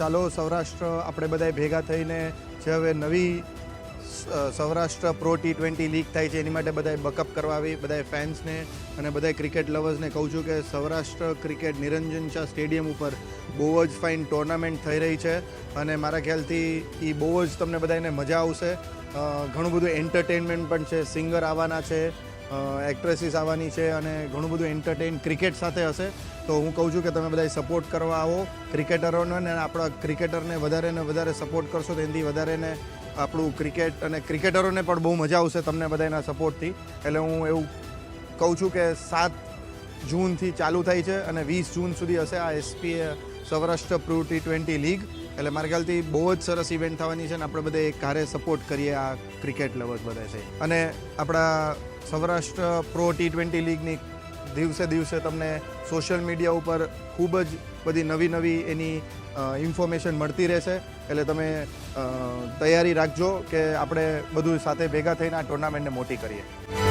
ચાલો સૌરાષ્ટ્ર, આપણે બધાએ ભેગા થઈને જે હવે નવી Saurashtra pro T twenty league થાય છે, એની માટે બધાએ બકઅપ કરવા આવી બધાએ ફેન્સને અને બધાએ ક્રિકેટ લવર્સને કહું છું કે સૌરાષ્ટ્ર ક્રિકેટ નિરંજન શાહ સ્ટેડિયમ ઉપર બહુ જ ફાઇન ટુર્નામેન્ટ થઈ રહી છે અને મારા ખ્યાલથી એ બહુ જ તમને બધાને મજા આવશે. ઘણું બધું એન્ટરટેનમેન્ટ પણ છે સિંગર આવવાના છે એક્ટ્રેસીસ આવવાની છે અને ઘણું બધું એન્ટરટેન ક્રિકેટ સાથે હશે. તો હું કહું છું કે તમે બધા સપોર્ટ કરવા આવો ક્રિકેટરોને અને આપણા ક્રિકેટરને વધારે ને વધારે સપોર્ટ કરશો તો એનાથી વધારે ને આપણું ક્રિકેટ અને ક્રિકેટરોને પણ બહુ મજા આવશે તમને બધાના સપોર્ટથી એટલે હું એવું કહું છું કે સાત જૂનથી ચાલુ થાય છે અને વીસ જૂન સુધી હશે આ એસપીએ Saurashtra pro T twenty league એટલે મારા ખ્યાલથી બહુ જ સરસ ઇવેન્ટ થવાની છે અને આપણે બધા એક હારે સપોર્ટ કરીએ આ ક્રિકેટ લવર્સ બધા છે. અને આપણા સૌરાષ્ટ્ર પ્રો ટી ટ્વેન્ટી લીગની દિવસે દિવસે તમને સોશિયલ મીડિયા ઉપર ખૂબ જ બધી નવી નવી એની ઇન્ફોર્મેશન મળતી રહેશે. એટલે તમે તૈયારી રાખજો કે આપણે બધું સાથે ભેગા થઈને આ ટુર્નામેન્ટને મોટી કરીએ.